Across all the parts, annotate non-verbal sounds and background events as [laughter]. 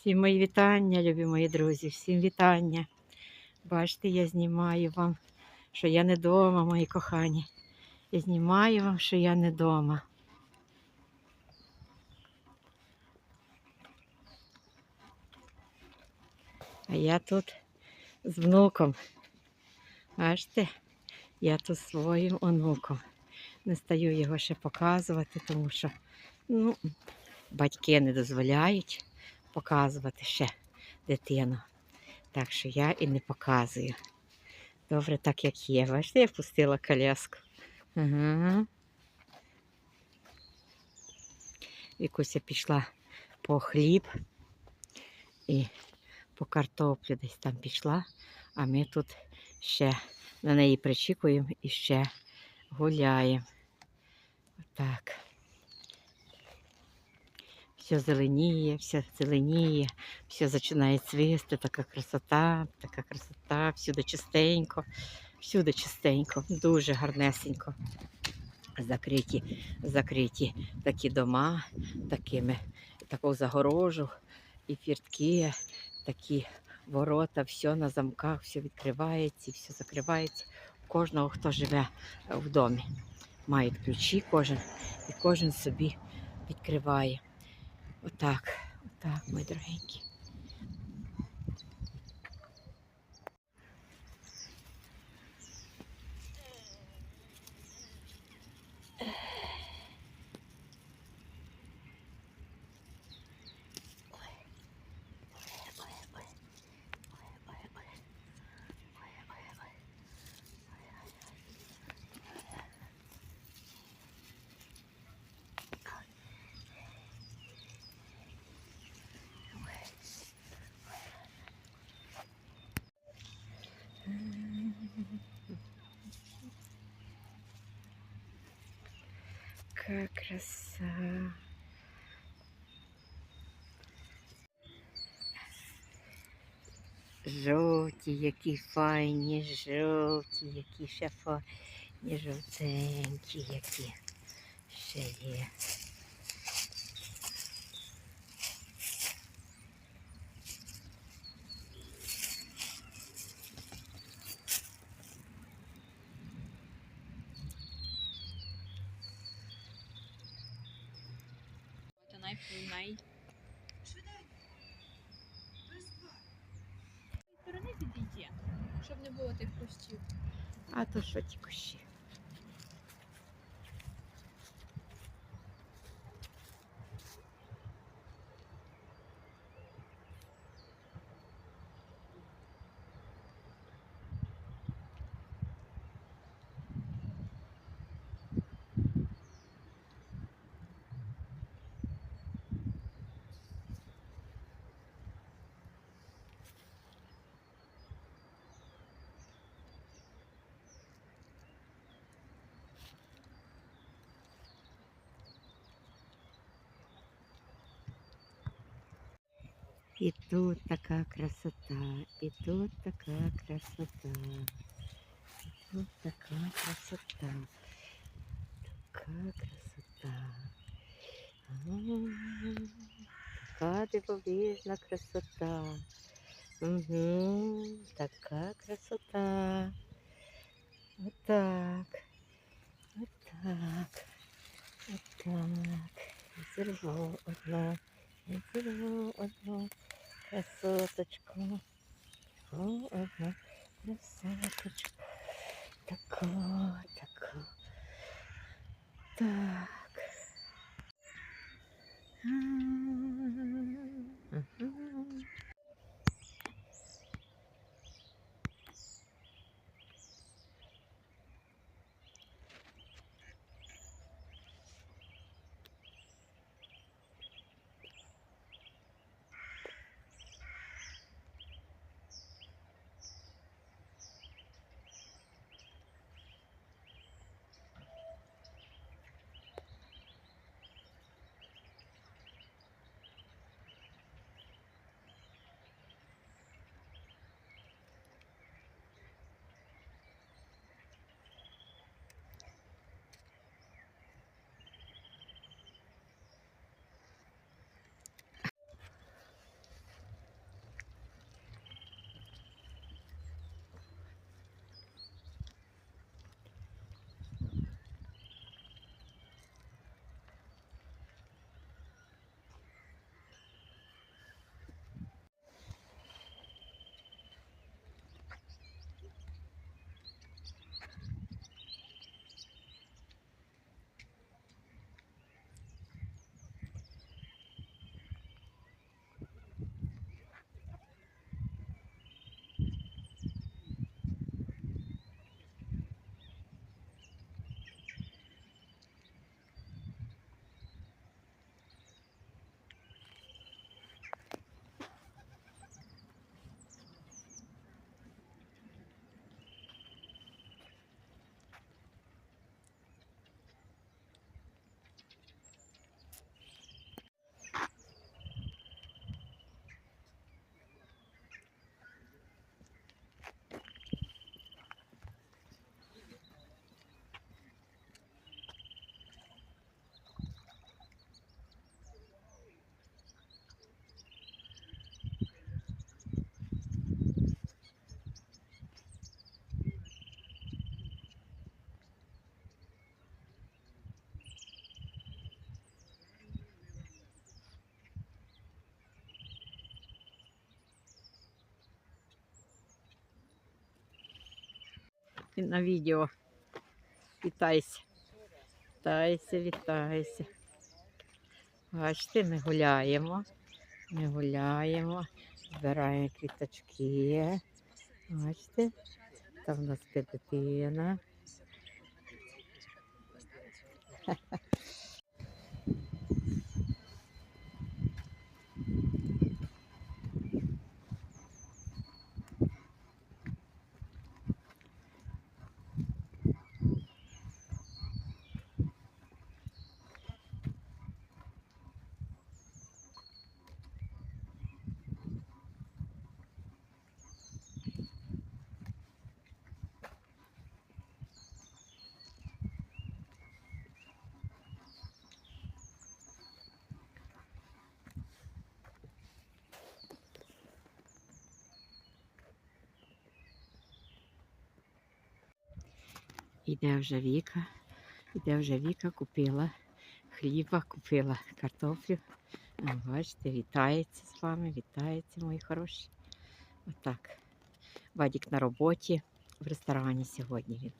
Всім мої вітання, любі мої друзі, всім вітання. Бачите, я знімаю вам, що я не вдома, мої кохані. Я знімаю вам, що я не вдома. А я тут з внуком. Бачите, я тут своїм онуком. Не стаю його ще показувати, тому що ну, батьки не дозволяють показувати ще дитину. Так що я і не показую. Добре, так як є. Бачите, я пустила коляску. Ага. Вікуся пішла по хліб і по картоплю десь там пішла, а ми тут ще на неї причікуємо і ще гуляємо. Отак. Все зеленіє, все зеленіє, все починає цвісти, така красота, така красота, всюди чистенько, всюди чистенько, дуже гарнесенько. Закриті, закриті такі дома, такими, таку загорожу, і фіртки, такі ворота, все на замках, все відкривається, все закривається. Кожного, хто живе в домі, мають ключі кожен, і кожен собі відкриває. Отак, отак, мої дорогенькі. Какая краса. Жовті, які файні, жовті, які ще файні, жовтенькі, які ще є. Найприймай. сторони підійти, щоб не було тих кущів. А то що ті кущі? І тут така красота, і тут така красота, і тут така красота, така красота. М, Така дивовижна красота. Угу, така красота. Отак. Отак. Отак. Зірву одну. Я зірву одну красоточку. На відео. Вітайся. Вітайся, вітайся. Бачите, ми гуляємо. Ми гуляємо, збираємо квіточки. Бачите, там у нас спить дитина. Іде вже Віка. Іде вже Віка, купила хліба, купила картоплю. Бачите, вітається з вами, вітається, мої хороші. Отак. Вадік на роботі в ресторані сьогодні він.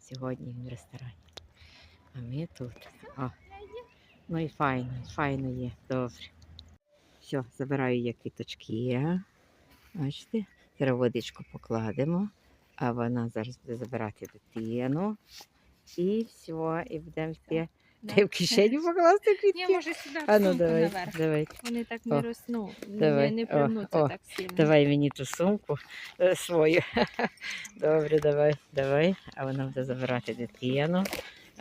Сьогодні він в ресторані. А ми тут. О. Ну і файно, файно є, добре. Все, забираю я квіточки. Бачите, зараз водичку покладемо, а вона зараз буде забирати дитину. І все, і будемо йти. Ти в кишеню покласти [laughs] Я квітки? може сюди А ну сумку давай, наверх. давай. Вони так не росну, давай. не, О, примнуться так сильно. Давай мені ту сумку е, свою. [laughs] Добре, давай, давай. А вона буде забирати дитину.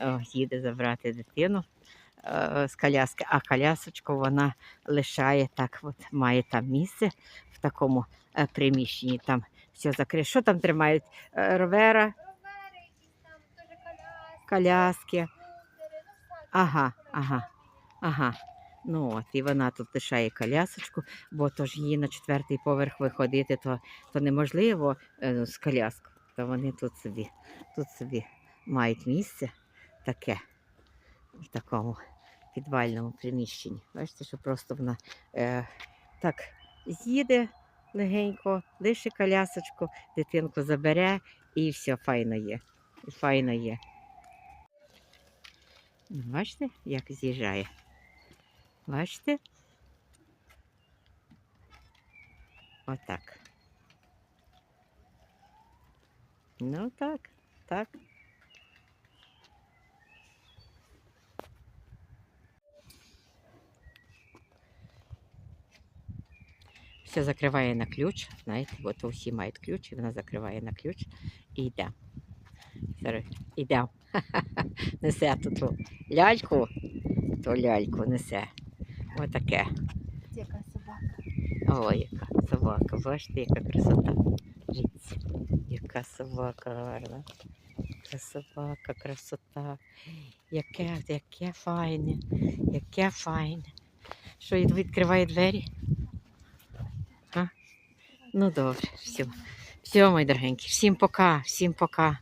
О, їде забрати дитину е, з коляски. А колясочку вона лишає так, от має там місце в такому е, приміщенні. Там все закриє. Що там тримають? Е, Ровера, коляски. Ага, ага, ага. Ну от, і вона тут лишає колясочку, бо то ж її на четвертий поверх виходити, то, то неможливо е, ну, з коляскою. То вони тут собі, тут собі мають місце таке, в такому підвальному приміщенні. Бачите, що просто вона е, так з'їде легенько, лише колясочку, дитинку забере і все, файно є. Файно є. Бачите, як з'їжджає? Бачите? Отак. Ну так, так. Все закриває на ключ, знаєте, от усі мають ключ, і вона закриває на ключ і йде. Зараз йде. Несе тут ту ляльку, ту ляльку несе. Отаке. Яка собака. Ой, яка собака, бачите, яка красота. Дивіться, яка собака гарна. Яка собака, красота. Яке, яке файне, яке файне. Що відкриває двері? Ну добре, все. Все, мої дорогенькі, всім пока, всім пока.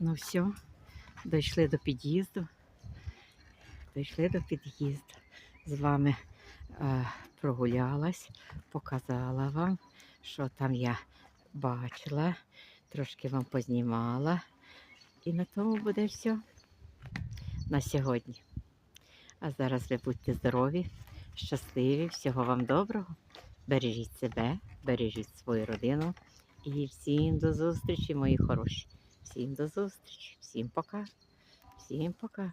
Ну все, дійшли до під'їзду. Дійшли до під'їзду. З вами е, прогулялась, показала вам, що там я бачила, трошки вам познімала. І на тому буде все на сьогодні. А зараз ви будьте здорові, щасливі, всього вам доброго. Бережіть себе, бережіть свою родину. І всім до зустрічі, мої хороші. Всім до зустрічі, всім пока. Всім пока.